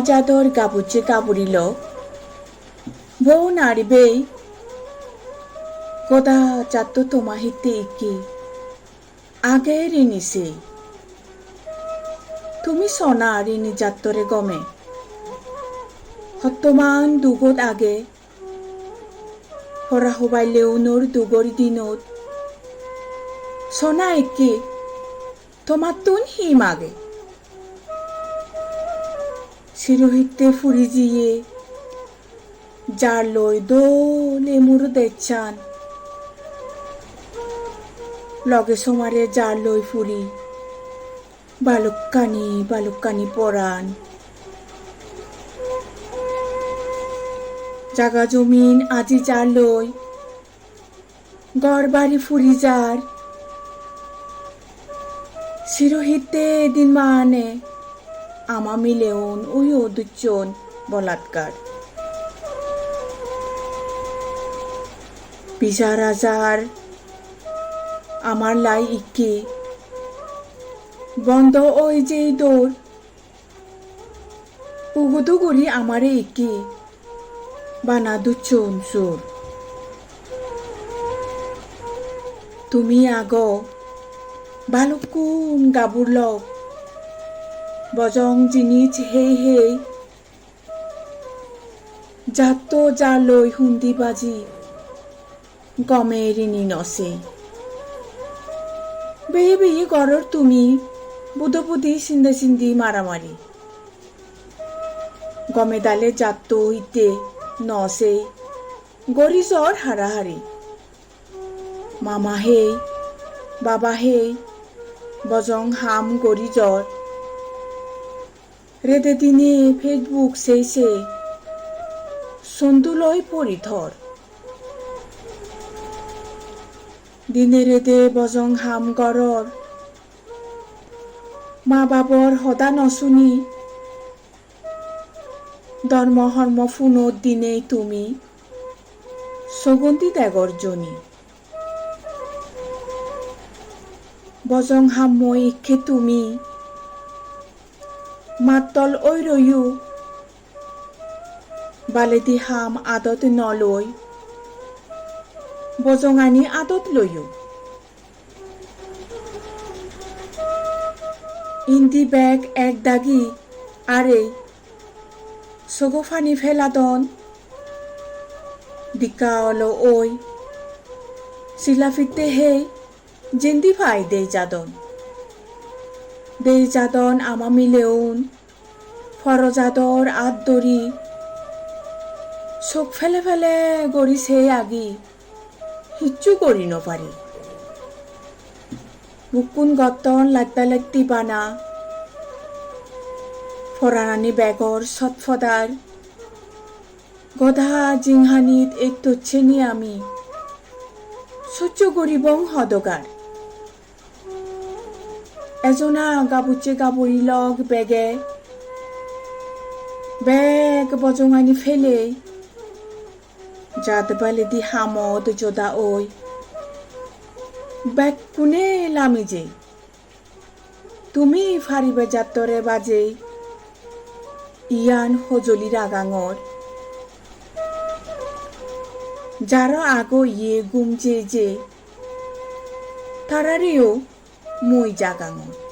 চাদর গাবুচে গাবুরিল বউ নাড়িবেই। কদা চাত তোমা হিতে ইকি আগে রিনিছে তুমি সনা রিনি যাত্তরে গমে। হত্তমান দুগত আগে। হরা হবাই লেউনুর দুগর দিনত। সনা একে শিরোহিতে ফুরি জিয়ে। যার লই দোলে মুরু দেখছান লগে সমারে যার লই ফুরি। বালুকানি বালুকানি পরাণ। জাগা জমিন আজি যার লই। গড় বাড়ি ফুরি যার। শিরোহিতে দিন মানে আমা মিলেউন উই ও দুজন বলাৎকার। পিজা রাজার, আমার লাই ইকি বন্ধ ওই যে দৌড়। উগুদু করি আমারে ইকি বানা দুচন চোর তুমি আগ বালুকুন গাবুর লগ বজং জিনিস হেই হেই যাত যা লই হুন্দি বাজি, গমে রিনি নসে। বেয়ে বেয়ে গরর তুমি বুধবুধি সিন্দে সিন্দি মারামারি। গমে দালে যাত হইতে নসে, গরি জ্বর হারাহারি। মামা হেই বাবা হেই বজং হাম গরি জ্বর রেদে দিনে ফেসবুক সেই সে সন্দুলয় পরিধর। দিনে রেদে বজং হাম গরর। মা বাবর সদা নশুনি। ধর্ম হর্ম ফুনত দিনে তুমি। সগন্তি ত্যাগর্জনী বজং হাম ইক্ষে তুমি। মাতল ওই রয়ু বালেদি হাম আদত নলই। বজঙানি আদত লয়ু ইন্দি ব্যাগ এক দাগি আরে, সগোফানি ফেলাদন অলো ওই শিলাফিতে হে, জিন্দি ভাই দে যাদন দে যাদন আমা মিলেউন। ফরজাদর আত দরি চোখ ফেলে ফেলে গড়ি সেই আগি। হিচ্ছু করি নপারি বুকুন গতন লাগতা লাগতি বানা। ফরানানি বেগর সৎফদার। গধা জিংহানিত এক তোচ্ছেনি আমি। সহ্য করিবং হদগার। এজনা গাবুচে গাবুরি লগ বেগে বেগ বজঙানি ফেলে জাত বালে দি হামদ যোদা ওই বেগ কোনে লামি যে তুমি ফারিবে যাত্তরে বাজে ইয়ান হজলি রাগাঙর যার আগো ইয়ে গুমছে যে তারারিও মই জাগাঙর